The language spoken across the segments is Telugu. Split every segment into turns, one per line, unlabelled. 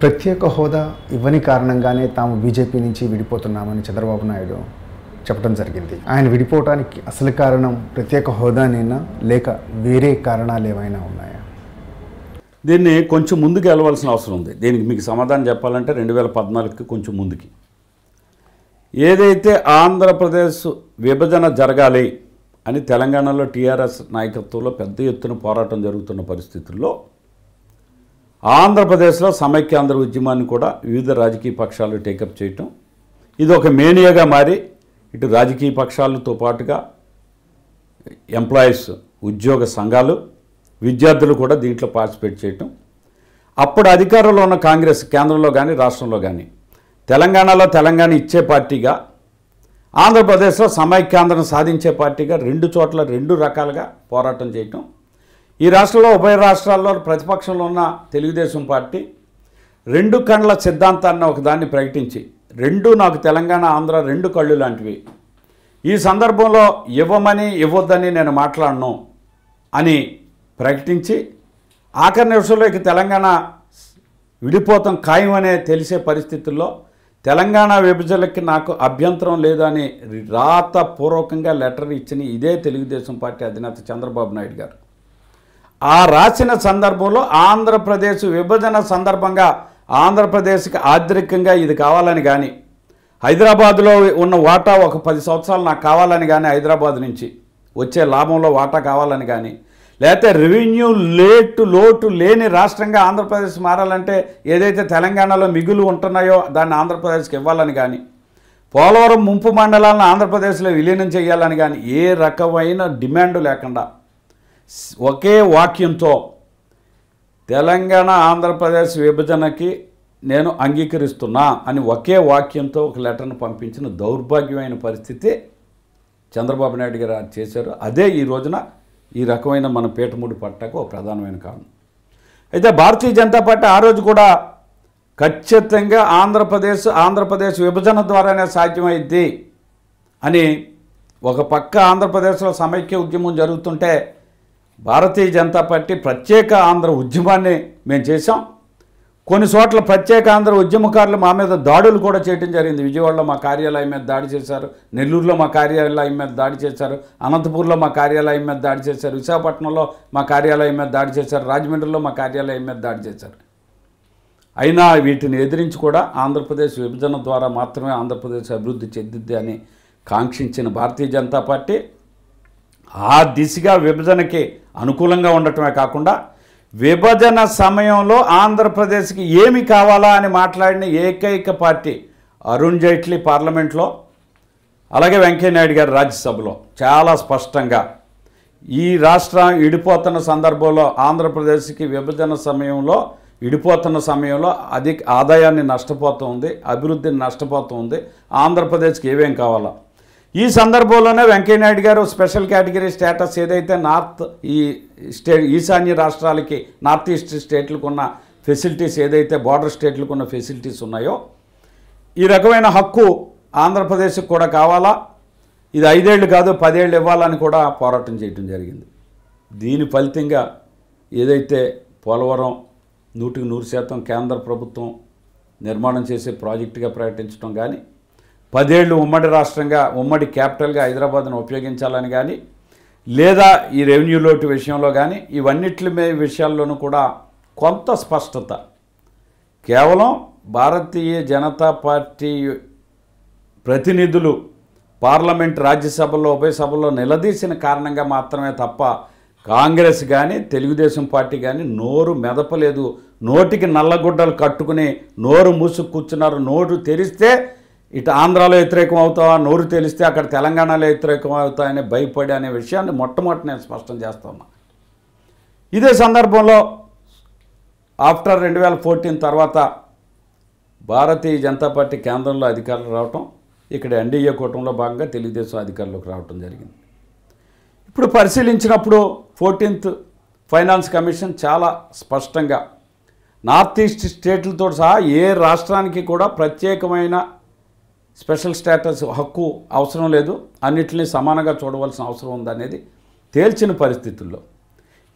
ప్రత్యేక హోదా ఇవ్వని కారణంగానే తాము బీజేపీ నుంచి విడిపోతున్నామని చంద్రబాబు నాయుడు చెప్పడం జరిగింది. ఆయన విడిపోవడానికి అసలు కారణం ప్రత్యేక హోదానైనా? లేక వేరే కారణాలు ఏమైనా ఉన్నాయా?
దీన్ని కొంచెం ముందుకు వెళ్ళవలసిన అవసరం ఉంది. దీనికి మీకు సమాధానం చెప్పాలంటే రెండు వేల పద్నాలుగుకి కొంచెం ముందుకి. ఏదైతే ఆంధ్రప్రదేశ్ విభజన జరగాలి అని తెలంగాణలో టీఆర్ఎస్ నాయకత్వంలో పెద్ద ఎత్తున పోరాటం జరుగుతున్న పరిస్థితుల్లో ఆంధ్రప్రదేశ్లో సమైక్యాంధ్ర ఉద్యమాన్ని కూడా వివిధ రాజకీయ పక్షాలు టేకప్ చేయటం. ఇది ఒక మేనియాగా మారి ఇటు రాజకీయ పక్షాలతో పాటుగా ఎంప్లాయీస్ ఉద్యోగ సంఘాలు విద్యార్థులు కూడా దీంట్లో పార్టిసిపేట్ చేయటం. అప్పుడు అధికారంలో ఉన్న కాంగ్రెస్ కేంద్రంలో కానీ రాష్ట్రంలో కానీ తెలంగాణలో తెలంగాణ ఇచ్చే పార్టీగా ఆంధ్రప్రదేశ్లో సమైక్యాంధ్రం సాధించే పార్టీగా రెండు చోట్ల రెండు రకాలుగా పోరాటం చేయటం. ఈ రాష్ట్రంలో ఉభయ రాష్ట్రాల్లో ప్రతిపక్షంలో ఉన్న తెలుగుదేశం పార్టీ రెండు కండ్ల సిద్ధాంతాన్ని ఒకదాన్ని ప్రకటించి రెండు నాకు తెలంగాణ ఆంధ్ర రెండు కళ్ళు లాంటివి. ఈ సందర్భంలో ఇవ్వమని ఇవ్వద్దని నేను మాట్లాడను అని ప్రకటించి ఆఖరి నిమిషంలో ఇక తెలంగాణ విడిపోతాం ఖాయమనే తెలిసే పరిస్థితుల్లో తెలంగాణ విభజనకి నాకు అభ్యంతరం లేదని రాతపూర్వకంగా లెటర్ ఇచ్చిన ఇదే తెలుగుదేశం పార్టీ అధినేత చంద్రబాబు నాయుడు గారు. ఆ రాసిన సందర్భంలో ఆంధ్రప్రదేశ్ విభజన సందర్భంగా ఆంధ్రప్రదేశ్కి ఆర్థికంగా ఇది కావాలని కానీ హైదరాబాద్లో ఉన్న వాటా ఒక పది సంవత్సరాలు నాకు కావాలని కానీ హైదరాబాద్ నుంచి వచ్చే లాభంలో వాటా కావాలని కానీ లేకపోతే రెవెన్యూ లేటు లోటు లేని రాష్ట్రంగా ఆంధ్రప్రదేశ్ మారాలంటే ఏదైతే తెలంగాణలో మిగులు ఉంటున్నాయో దాన్ని ఆంధ్రప్రదేశ్కి ఇవ్వాలని కానీ పోలవరం ముంపు మండలాలను ఆంధ్రప్రదేశ్లో విలీనం చేయాలని కానీ ఏ రకమైన డిమాండ్ లేకుండా ఒకే వాక్యంతో తెలంగాణ ఆంధ్రప్రదేశ్ విభజనకి నేను అంగీకరిస్తున్నా అని ఒకే వాక్యంతో ఒక లెటర్ను పంపించిన దౌర్భాగ్యమైన పరిస్థితి చంద్రబాబు నాయుడు గారు చేశారు. అదే ఈ రోజున ఈ రకమైన మన పీఠముడి పట్టకు ఒక ప్రధానమైన కారణం. అయితే భారతీయ జనతా పార్టీ ఆ రోజు కూడా ఖచ్చితంగా ఆంధ్రప్రదేశ్ ఆంధ్రప్రదేశ్ విభజన ద్వారానే సాధ్యమైద్ది అని ఒక పక్క ఆంధ్రప్రదేశ్లో సమైక్య ఉద్యమం జరుగుతుంటే భారతీయ జనతా పార్టీ ప్రత్యేక ఆంధ్ర ఉద్యమాన్ని మేము చేసాం కొన్ని చోట్ల ప్రత్యేక ఆంధ్ర ఉద్యమకారులు మా మీద దాడులు కూడా చేయడం జరిగింది. విజయవాడలో మా కార్యాలయం మీద దాడి చేశారు. నెల్లూరులో మా కార్యాలయం మీద దాడి చేశారు. అనంతపూర్లో మా కార్యాలయం మీద దాడి చేశారు. విశాఖపట్నంలో మా కార్యాలయం మీద దాడి చేశారు. రాజమండ్రిలో మా కార్యాలయం మీద దాడి చేశారు. అయినా వీటిని ఎదిరించి కూడా ఆంధ్రప్రదేశ్ విభజన ద్వారా మాత్రమే ఆంధ్రప్రదేశ్ అభివృద్ధి చెందిద్ది అని కాంక్షించిన భారతీయ జనతా పార్టీ ఆ దిశగా విభజనకి అనుకూలంగా ఉండటమే కాకుండా విభజన సమయంలో ఆంధ్రప్రదేశ్కి ఏమి కావాలా అని మాట్లాడిన ఏకైక పార్టీ అరుణ్ జైట్లీ పార్లమెంట్లో అలాగే వెంకయ్యనాయుడు గారు రాజ్యసభలో. చాలా స్పష్టంగా ఈ రాష్ట్రం ఇడిపోతున్న సందర్భంలో ఆంధ్రప్రదేశ్కి విభజన సమయంలో ఇడిపోతున్న సమయంలో అధిక ఆదాయాన్ని నష్టపోతుంది అభివృద్ధిని నష్టపోతుంది ఆంధ్రప్రదేశ్కి ఏమేం కావాలా? ఈ సందర్భంలోనే వెంకయ్యనాయుడు గారు స్పెషల్ కేటగిరీ స్టేటస్ ఏదైతే నార్త్ ఈ స్టే ఈశాన్య రాష్ట్రాలకి నార్త్ ఈస్ట్ స్టేట్లకు ఉన్న ఫెసిలిటీస్ ఏదైతే బార్డర్ స్టేట్లకు ఉన్న ఫెసిలిటీస్ ఉన్నాయో ఈ రకమైన హక్కు ఆంధ్రప్రదేశ్కి కూడా కావాలా? ఇది ఐదేళ్ళు కాదు పదేళ్ళు ఇవ్వాలని కూడా పోరాటం చేయటం జరిగింది. దీని ఫలితంగా ఏదైతే పోలవరం నూటికి నూరు శాతం కేంద్ర ప్రభుత్వం నిర్మాణం చేసే ప్రాజెక్టుగా ప్రకటించడం కానీ పదేళ్ళు ఉమ్మడి రాష్ట్రంగా ఉమ్మడి క్యాపిటల్గా హైదరాబాద్ను ఉపయోగించాలని కానీ లేదా ఈ రెవెన్యూ లోటు విషయంలో కానీ ఇవన్నిటి విషయాల్లోనూ కూడా కొంత స్పష్టత. కేవలం భారతీయ జనతా పార్టీ ప్రతినిధులు పార్లమెంట్ రాజ్యసభలో ఉభయ సభలో నిలదీసిన కారణంగా మాత్రమే తప్ప కాంగ్రెస్ కానీ తెలుగుదేశం పార్టీ కానీ నోరు మెదపలేదు. నోటికి నల్లగుడ్డలు కట్టుకుని నోరు మూసుకు కూర్చున్నారు. నోరు తెరిస్తే ఇటు ఆంధ్రాలో వ్యతిరేకం అవుతావా? నోరు తెలిస్తే అక్కడ తెలంగాణలో వ్యతిరేకం అవుతాయని భయపడి అనే విషయాన్ని మొట్టమొదటి నేను స్పష్టం చేస్తున్నా ఇదే సందర్భంలో ఆఫ్టర్ రెండు వేల ఫోర్టీన్ తర్వాత భారతీయ జనతా పార్టీ కేంద్రంలో అధికారులు రావటం ఇక్కడ ఎన్డీఏ కూటమిలో భాగంగా తెలుగుదేశం అధికారులకు రావటం జరిగింది. ఇప్పుడు పరిశీలించినప్పుడు ఫోర్టీన్త్ ఫైనాన్స్ కమిషన్ చాలా స్పష్టంగా నార్త్ ఈస్ట్ స్టేట్లతో సహా ఏ రాష్ట్రానికి కూడా ప్రత్యేకమైన స్పెషల్ స్టేటస్ హక్కు అవసరం లేదు. అన్నిటినీ సమానంగా చూడవలసిన అవసరం ఉందనేది తేల్చిన పరిస్థితుల్లో.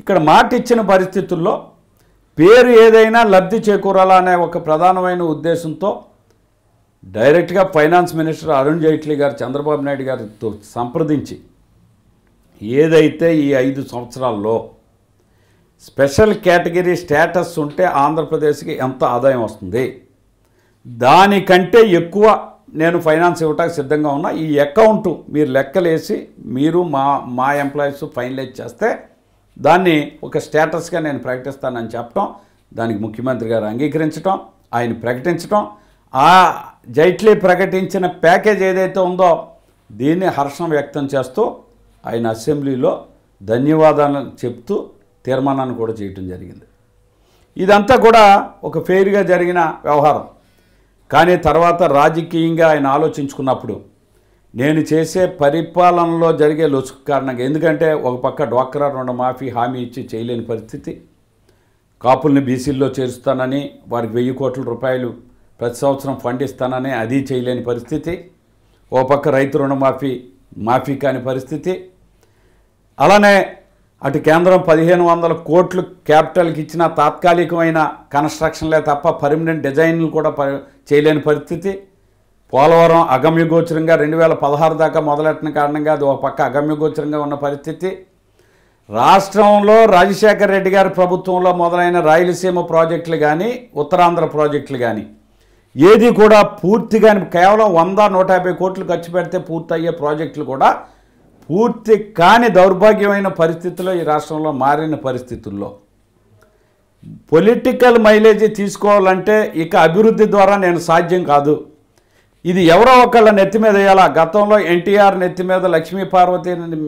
ఇక్కడ మాట ఇచ్చిన పరిస్థితుల్లో పేరు ఏదైనా లబ్ధి చేకూరాలా అనే ఒక ప్రధానమైన ఉద్దేశంతో డైరెక్ట్గా ఫైనాన్స్ మినిస్టర్ అరుణ్ జైట్లీ గారు చంద్రబాబు నాయుడు గారితో సంప్రదించి ఏదైతే ఈ ఐదు సంవత్సరాల్లో స్పెషల్ కేటగిరీ స్టేటస్ ఉంటే ఆంధ్రప్రదేశ్కి ఎంత ఆదాయం వస్తుంది? దానికంటే ఎక్కువ నేను ఫైనాన్స్ ఇవ్వటానికి సిద్ధంగా ఉన్నా. ఈ అకౌంట్ మీరు లెక్కలేసి మీరు మా మా ఎంప్లాయీస్ ఫైనలైజ్ చేస్తే దాన్ని ఒక స్టేటస్గా నేను ప్రకటిస్తానని చెప్పటం దానికి ముఖ్యమంత్రి గారు అంగీకరించడం ఆయన ప్రకటించడం ఆ జైట్లీ ప్రకటించిన ప్యాకేజ్ ఏదైతే ఉందో దీన్ని హర్షం వ్యక్తం చేస్తూ ఆయన అసెంబ్లీలో ధన్యవాదాలు చెప్తూ తీర్మానాన్ని కూడా చేయటం జరిగింది. ఇదంతా కూడా ఒక ఫెయిర్గా జరిగిన వ్యవహారం. కానీ తర్వాత రాజకీయంగా ఆయన ఆలోచించుకున్నప్పుడు నేను చేసే పరిపాలనలో జరిగే లొసుకు కారణంగా ఎందుకంటే ఒక పక్క డ్వాక్రా రుణమాఫీ హామీ ఇచ్చి చేయలేని పరిస్థితి కాపుల్ని బీసీల్లో చేరుస్తానని వారికి వెయ్యి కోట్ల రూపాయలు ప్రతి సంవత్సరం ఫండ్ ఇస్తానని అది చేయలేని పరిస్థితి ఓ పక్క రైతు రుణమాఫీ మాఫీ కాని పరిస్థితి. అలానే అటు కేంద్రం పదిహేను వందల కోట్లు క్యాపిటల్కి ఇచ్చిన తాత్కాలికమైన కన్స్ట్రక్షన్లే తప్ప పర్మనెంట్ డిజైన్లు కూడా ప చేయలేని పరిస్థితి. పోలవరం అగమ్యగోచరంగా రెండు వేల పదహారు దాకా మొదలెట్టిన కారణంగా అది ఒక పక్క అగమ్యగోచరంగా ఉన్న పరిస్థితి. రాష్ట్రంలో రాజశేఖర రెడ్డి గారి ప్రభుత్వంలో మొదలైన రాయలసీమ ప్రాజెక్టులు కానీ ఉత్తరాంధ్ర ప్రాజెక్టులు కానీ ఏది కూడా పూర్తిగా కేవలం వంద నూట యాభై కోట్లు ఖర్చు పెడితే పూర్తయ్యే ప్రాజెక్టులు కూడా పూర్తి కాని దౌర్భాగ్యమైన పరిస్థితుల్లో ఈ రాష్ట్రంలో మారిన పరిస్థితుల్లో. పొలిటికల్ మైలేజ్ తీసుకోవాలంటే ఇక అభివృద్ధి ద్వారా నేను సాధ్యం కాదు. ఇది ఎవరో ఒకళ్ళ నెత్తి మీద వేయాలా? గతంలో ఎన్టీఆర్ నెత్తి మీద లక్ష్మీ పార్వతిని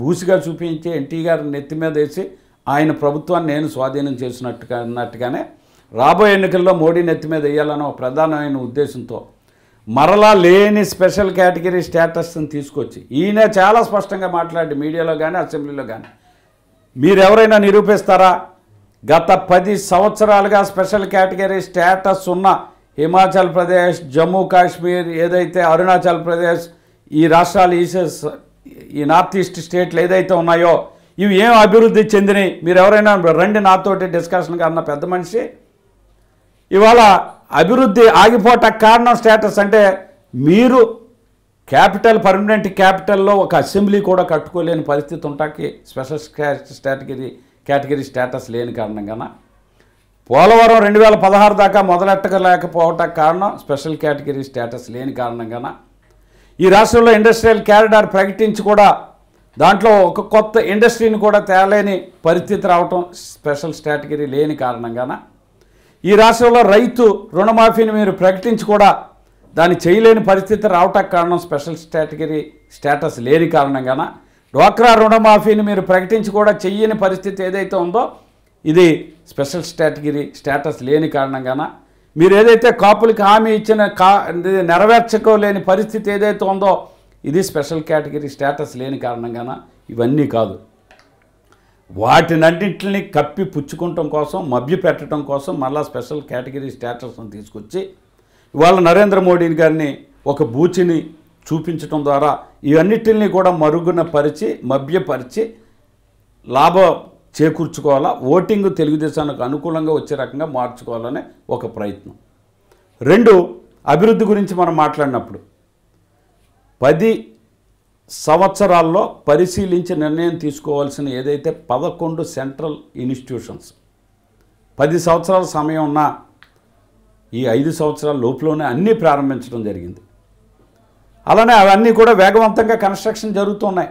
బూసిగా చూపించి ఎన్టీఆర్ నెత్తి మీద వేసి ఆయన ప్రభుత్వాన్ని నేను స్వాధీనం చేసినట్టుగా అన్నట్టుగానే రాబోయే ఎన్నికల్లో మోడీ నెత్తి మీద వేయాలన్న ఒక ప్రధానమైన ఉద్దేశంతో మరలా లేని స్పెషల్ కేటగిరీ స్టేటస్ని తీసుకొచ్చి ఈయన చాలా స్పష్టంగా మాట్లాడి మీడియాలో కానీ అసెంబ్లీలో కానీ మీరెవరైనా నిరూపిస్తారా? గత పది సంవత్సరాలుగా స్పెషల్ కేటగిరీ స్టేటస్ ఉన్న హిమాచల్ ప్రదేశ్ జమ్మూ కాశ్మీర్ ఏదైతే అరుణాచల్ ప్రదేశ్ ఈ రాష్ట్రాలు ఈసెస్ ఈ నార్త్ ఈస్ట్ స్టేట్లు ఏదైతే ఉన్నాయో ఇవి ఏం అభివృద్ధి చెందినాయి మీరు ఎవరైనా రండి నాతోటి డిస్కషన్గా అన్న పెద్ద మనిషి. ఇవాళ అభివృద్ధి ఆగిపోట కారణం స్టేటస్ అంటే మీరు క్యాపిటల్ పర్మనెంట్ క్యాపిటల్లో ఒక అసెంబ్లీ కూడా కట్టుకోలేని పరిస్థితి ఉంటాకి స్పెషల్ స్టాటగిరీ కేటగిరీ స్టేటస్ లేని కారణంగాన? పోలవరం రెండు వేల పదహారు దాకా మొదలెట్టలేకపోవటానికి కారణం స్పెషల్ కేటగిరీ స్టేటస్ లేని కారణంగాన? ఈ రాష్ట్రంలో ఇండస్ట్రియల్ క్యారిడార్ ప్రకటించి కూడా దాంట్లో ఒక కొత్త ఇండస్ట్రీని కూడా తేలేని పరిస్థితి రావటం స్పెషల్ స్టాటగిరీ లేని కారణంగాన? ఈ రాష్ట్రంలో రైతు రుణమాఫీని మీరు ప్రకటించి కూడా దాన్ని చేయలేని పరిస్థితి రావటానికి కారణం స్పెషల్ స్టాటగిరీ స్టేటస్ లేని కారణంగాన? డ్వాక్రా రుణమాఫీని మీరు ప్రకటించి కూడా చెయ్యని పరిస్థితి ఏదైతే ఉందో ఇది స్పెషల్ స్టాటగిరీ స్టేటస్ లేని కారణంగాన? మీరు ఏదైతే కాపులకి హామీ ఇచ్చిన కా ఇది నెరవేర్చుకోలేని పరిస్థితి ఏదైతే ఉందో ఇది స్పెషల్ కేటగిరీ స్టేటస్ లేని కారణంగాన? ఇవన్నీ కాదు. వాటినన్నింటిని కప్పి పుచ్చుకోవటం కోసం మభ్య పెట్టడం కోసం మళ్ళా స్పెషల్ కేటగిరీ స్టేటస్ను తీసుకొచ్చి ఇవాళ నరేంద్ర మోడీ గారిని ఒక బూచిని చూపించడం ద్వారా ఇవన్నిటిని కూడా మరుగున పరిచి మభ్యపరిచి లాభం చేకూర్చుకోవాలా? ఓటింగ్ తెలుగుదేశానికి అనుకూలంగా వచ్చే రకంగా మార్చుకోవాలనే ఒక ప్రయత్నం. రెండు అభివృద్ధి గురించి మనం మాట్లాడినప్పుడు పది సంవత్సరాల్లో పరిశీలించి నిర్ణయం తీసుకోవాల్సిన ఏదైతే పదకొండు సెంట్రల్ ఇన్స్టిట్యూషన్స్ పది సంవత్సరాల సమయం ఉన్న ఈ ఐదు సంవత్సరాల లోపులోనే అన్నీ ప్రారంభించడం జరిగింది. అలానే అవన్నీ కూడా వేగవంతంగా కన్స్ట్రక్షన్ జరుగుతున్నాయి.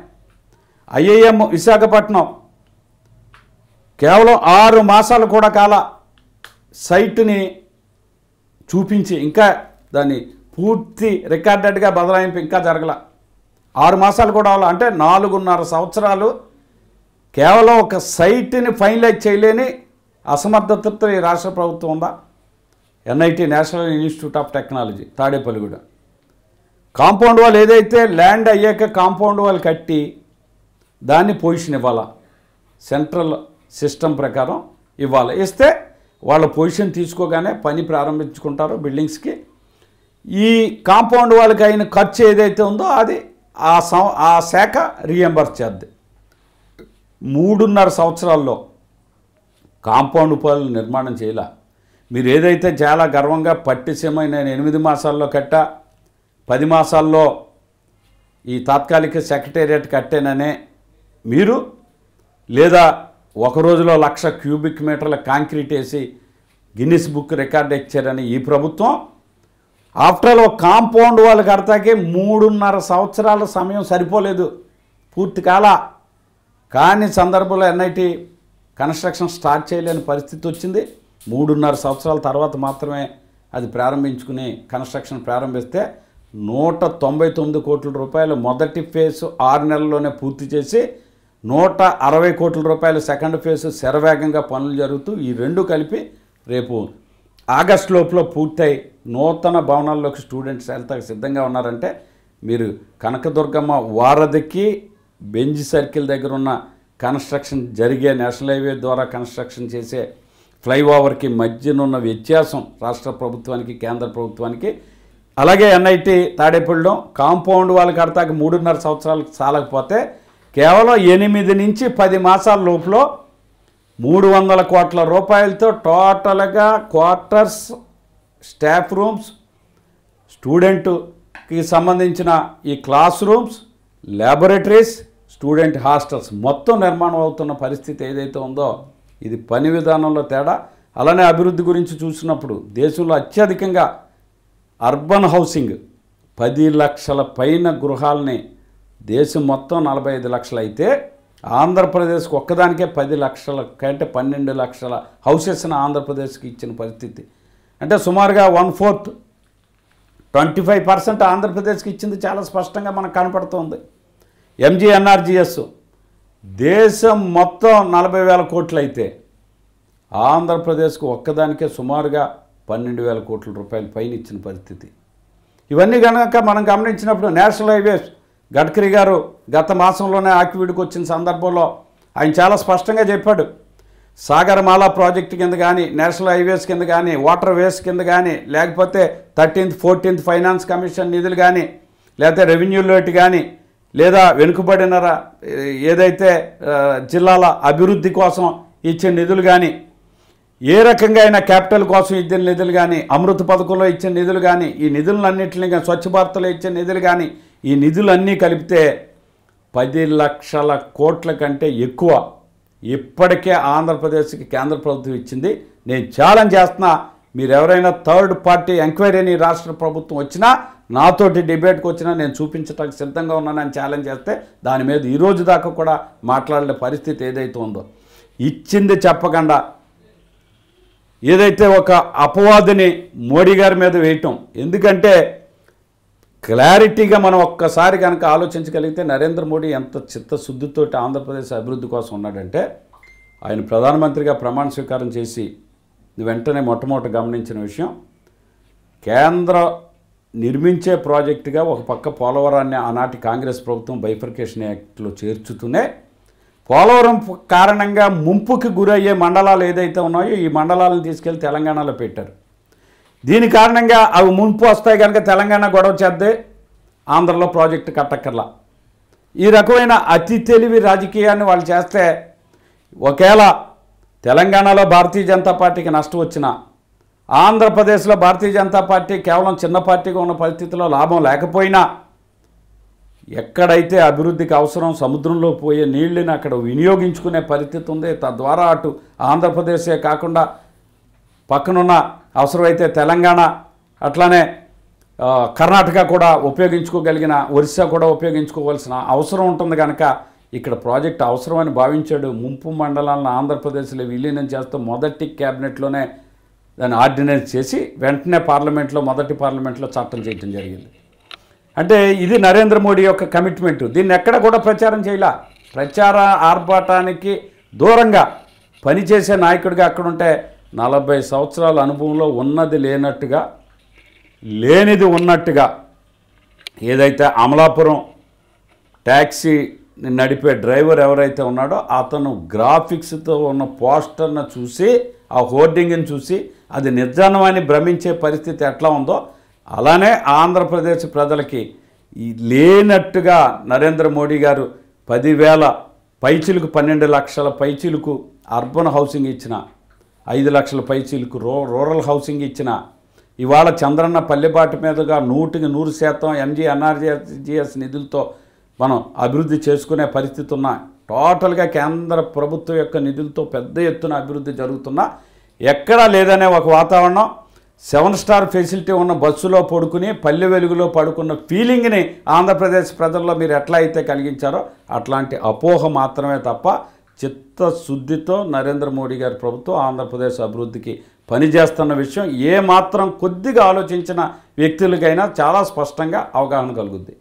ఐఐఎం విశాఖపట్నం కేవలం ఆరు మాసాలు కూడా కాల సైట్ని చూపించి ఇంకా దాన్ని పూర్తి రికార్డెడ్గా బదలాయింపు ఇంకా జరగల. ఆరు మాసాలు కూడా అవ్వాలి. అంటే నాలుగున్నర సంవత్సరాలు కేవలం ఒక సైట్ని ఫైనలైజ్ చేయలేని అసమర్థతతో ఈ రాష్ట్ర ప్రభుత్వం ఉందా? NIT national institute of technology Tadepalligudem. Compound wall ఏదైతే ల్యాండ్ అయ్యాక కాంపౌండ్ వాల్ కట్టి దాన్ని పొజిషన్ ఇవ్వాలా? సెంట్రల్ సిస్టమ్ ప్రకారం ఇవ్వాలి? ఇస్తే వాళ్ళ పొజిషన్ తీసుకోగానే పని ప్రారంభించుకుంటారు బిల్డింగ్స్కి. ఈ కాంపౌండ్ వాళ్ళకి అయిన ఖర్చు ఏదైతే ఉందో అది ఆ సం ఆ శాఖ రీఎంబర్స్ చేద్ది. మూడున్నర సంవత్సరాల్లో కాంపౌండ్ పాలు నిర్మాణం చేయాల? మీరు ఏదైతే చాలా గర్వంగా పట్టిసీమ నేను ఎనిమిది మాసాల్లో కట్టా పది మాసాల్లో ఈ తాత్కాలిక సెక్రటేరియట్ కట్టేననే మీరు లేదా ఒక రోజులో లక్ష క్యూబిక్ మీటర్ల కాంక్రీట్ వేసి గిన్నిస్ బుక్ రికార్డ్ ఇచ్చారని ఈ ప్రభుత్వం ఆఫ్టర్ ఆల్ ఒక కాంపౌండ్ వాళ్ళు కడతాకే మూడున్నర సంవత్సరాల సమయం సరిపోలేదు. పూర్తి కాల. కానీ సందర్భంలో ఎన్ఐటి కన్స్ట్రక్షన్ స్టార్ట్ చేయలేని పరిస్థితి వచ్చింది. మూడున్నర సంవత్సరాల తర్వాత మాత్రమే అది ప్రారంభించుకుని కన్స్ట్రక్షన్ ప్రారంభిస్తే నూట తొంభై తొమ్మిది కోట్ల రూపాయలు మొదటి ఫేజ్ ఆరు నెలల్లోనే పూర్తి చేసి నూట అరవై కోట్ల రూపాయలు సెకండ్ ఫేజ్ శరవేగంగా పనులు జరుగుతూ ఈ రెండు కలిపి రేపు ఆగస్ట్ లోపల పూర్తయి నూతన భవనాల్లోకి స్టూడెంట్స్ వెళ్తాకి సిద్ధంగా ఉన్నారంటే మీరు కనకదుర్గమ్మ వారధికి బెంజ్ సర్కిల్ దగ్గర ఉన్న కన్స్ట్రక్షన్ జరిగే నేషనల్ హైవే ద్వారా కన్స్ట్రక్షన్ చేసే ఫ్లైఓవర్కి మధ్యనున్న వ్యత్యాసం రాష్ట్ర ప్రభుత్వానికి కేంద్ర ప్రభుత్వానికి అలాగే ఎన్ఐటి తాడేపల్లిలో కాంపౌండ్ వాళ్ళు కడతాకి మూడున్నర సంవత్సరాలు చాలకపోతే కేవలం ఎనిమిది నుంచి పది మాసాల లోపులో మూడు వందల కోట్ల రూపాయలతో టోటల్గా క్వార్టర్స్ స్టాఫ్ రూమ్స్ స్టూడెంట్కి సంబంధించిన ఈ class rooms laboratories student hostels మొత్తం నిర్మాణం అవుతున్న పరిస్థితి ఏదైతే ఉందో ఇది పని విధానంలో తేడా. అలానే అభివృద్ధి గురించి చూసినప్పుడు దేశంలో అత్యధికంగా అర్బన్ హౌసింగ్ పది లక్షల పైన గృహాలని దేశం మొత్తం నలభై ఐదు లక్షలు అయితే ఆంధ్రప్రదేశ్కి ఒక్కదానికే పది లక్షల కంటే పన్నెండు లక్షల హౌసెస్ని ఆంధ్రప్రదేశ్కి ఇచ్చిన పరిస్థితి. అంటే సుమారుగా one fourth twenty five percent ఆంధ్రప్రదేశ్కి ఇచ్చింది చాలా స్పష్టంగా మనకు కనపడుతోంది. ఎంజీఎన్ఆర్జిఎస్ దేశం మొత్తం నలభై వేల కోట్లు అయితే ఆంధ్రప్రదేశ్కు ఒక్కదానికే సుమారుగా పన్నెండు వేల కోట్ల రూపాయలు పైన ఇచ్చిన పరిస్థితి. ఇవన్నీ కనుక మనం గమనించినప్పుడు నేషనల్ హైవేస్ గడ్కరీ గారు గత మాసంలోనే ఆక్విడ్కి వచ్చిన సందర్భంలో ఆయన చాలా స్పష్టంగా చెప్పాడు. సాగరమాల ప్రాజెక్ట్ కింద కానీ నేషనల్ హైవేస్ కింద కానీ వాటర్ వేస్ కింద కానీ లేకపోతే థర్టీన్త్ ఫోర్టీన్త్ ఫైనాన్స్ కమిషన్ నిధులు కానీ లేకపోతే రెవెన్యూ లోటు కానీ లేదా వెనుకబడినరా ఏదైతే జిల్లాల అభివృద్ధి కోసం ఇచ్చే నిధులు కానీ ఏ రకంగా అయినా క్యాపిటల్ కోసం ఇచ్చిన నిధులు కానీ అమృత పథకంలో ఇచ్చిన నిధులు కానీ ఈ నిధులన్నింటినీ కానీ స్వచ్ఛ భారత్లో ఇచ్చిన నిధులు కానీ ఈ నిధులన్నీ కలిపితే పది లక్షల కోట్ల కంటే ఎక్కువ ఇప్పటికే ఆంధ్రప్రదేశ్కి కేంద్ర ప్రభుత్వం ఇచ్చింది. నేను ఛాలెంజ్ చేస్తున్నా మీరు ఎవరైనా థర్డ్ పార్టీ ఎంక్వైరీని రాష్ట్ర ప్రభుత్వం వచ్చినా నాతోటి డిబేట్కి వచ్చినా నేను చూపించడానికి సిద్ధంగా ఉన్నానని ఛాలెంజ్ చేస్తే దాని మీద ఈ రోజు దాకా కూడా మాట్లాడే పరిస్థితి ఏదైతే ఉందో. ఇచ్చింది చెప్పకుండా ఏదైతే ఒక అపవాదిని మోడీ గారి మీద వేయటం ఎందుకంటే క్లారిటీగా మనం ఒక్కసారి కనుక ఆలోచించగలిగితే నరేంద్ర మోడీ ఎంత చిత్తశుద్ధితోటి ఆంధ్రప్రదేశ్ అభివృద్ధి కోసం ఉన్నాడంటే ఆయన ప్రధానమంత్రిగా ప్రమాణ స్వీకారం చేసి వెంటనే మొట్టమొదటి గమనించిన విషయం కేంద్ర నిర్మించే ప్రాజెక్టుగా ఒక పక్క పోలవరాన్ని ఆనాటి కాంగ్రెస్ ప్రభుత్వం బైఫర్కేషన్ యాక్ట్లో చేర్చుతూనే పోలవరం కారణంగా ముంపుకి గురయ్యే మండలాలు ఏదైతే ఉన్నాయో ఈ మండలాలను తీసుకెళ్ళి తెలంగాణలో పెట్టారు. దీని కారణంగా అవి ముంపు వస్తాయి కనుక తెలంగాణ గొడవ చేద్దే ఆంధ్రలో ప్రాజెక్టు కట్టక్కర్లా. ఈ రకమైన అతి తెలివి రాజకీయాన్ని వాళ్ళు చేస్తే ఒకవేళ తెలంగాణలో భారతీయ జనతా పార్టీకి నష్టం వచ్చినా ఆంధ్రప్రదేశ్లో భారతీయ జనతా పార్టీ కేవలం చిన్న పార్టీగా ఉన్న పరిస్థితిలో లాభం లేకపోయినా ఎక్కడైతే అభివృద్ధికి అవసరం సముద్రంలో పోయే నీళ్ళని అక్కడ వినియోగించుకునే పరిస్థితి ఉంది తద్వారా అటు ఆంధ్రప్రదేశే కాకుండా పక్కనున్న అవసరమైతే తెలంగాణ అట్లానే కర్ణాటక కూడా ఉపయోగించుకోగలిగిన ఒరిస్సా కూడా ఉపయోగించుకోవాల్సిన అవసరం ఉంటుంది కనుక ఇక్కడ ప్రాజెక్ట్ అవసరమని భావించాడు ముంపు మండలాలను ఆంధ్రప్రదేశ్లో విలీనం చేస్తూ మొదటి క్యాబినెట్లోనే దాన్ని ఆర్డినెన్స్ చేసి వెంటనే పార్లమెంట్లో మొదటి పార్లమెంట్లో చట్టం చేయడం జరిగింది. అంటే ఇది నరేంద్ర మోడీ యొక్క కమిట్మెంట్. దీన్ని ఎక్కడ కూడా ప్రచారం చేయలా. ప్రచార ఆర్భాటానికి దూరంగా పనిచేసే నాయకుడిగా అక్కడ ఉంటే నలభై సంవత్సరాల అనుభవంలో ఉన్నది లేనట్టుగా లేనిది ఉన్నట్టుగా ఏదైతే అమలాపురం ట్యాక్సీ నడిపే డ్రైవర్ ఎవరైతే ఉన్నాడో అతను గ్రాఫిక్స్తో ఉన్న పోస్టర్ను చూసి ఆ హోర్డింగ్ని చూసి అది నిర్జనమని భ్రమించే పరిస్థితి ఎట్లా ఉందో అలానే ఆంధ్రప్రదేశ్ ప్రజలకి లేనట్టుగా నరేంద్ర మోడీ గారు పదివేల పైచీలకు పన్నెండు లక్షల పైచీలకు అర్బన్ హౌసింగ్ ఇచ్చిన ఐదు లక్షల పైచీలకు రూ రూరల్ హౌసింగ్ ఇచ్చిన ఇవాళ చంద్రన్న పల్లెపాటి మీదుగా నూటికి నూరు శాతం ఎంజీ ఎన్ఆర్జీఎస్ నిధులతో మనం అభివృద్ధి చేసుకునే పరిస్థితి ఉన్నా టోటల్గా కేంద్ర ప్రభుత్వం యొక్క నిధులతో పెద్ద ఎత్తున అభివృద్ధి జరుగుతున్నా ఎక్కడా లేదనే ఒక వాతావరణం సెవెన్ స్టార్ ఫెసిలిటీ ఉన్న బస్సులో పడుకుని పల్లె వెలుగులో పడుకున్న ఫీలింగ్ని ఆంధ్రప్రదేశ్ ప్రజల్లో మీరు ఎట్లా అయితే కలిగించారో అట్లాంటి అపోహ మాత్రమే తప్ప చిత్తశుద్ధితో నరేంద్ర మోడీ గారి ప్రభుత్వం ఆంధ్రప్రదేశ్ అభివృద్ధికి పనిచేస్తున్న విషయం ఏ మాత్రం కొద్దిగా ఆలోచించిన వ్యక్తులకైనా చాలా స్పష్టంగా అవగాహన కలుగుద్ది.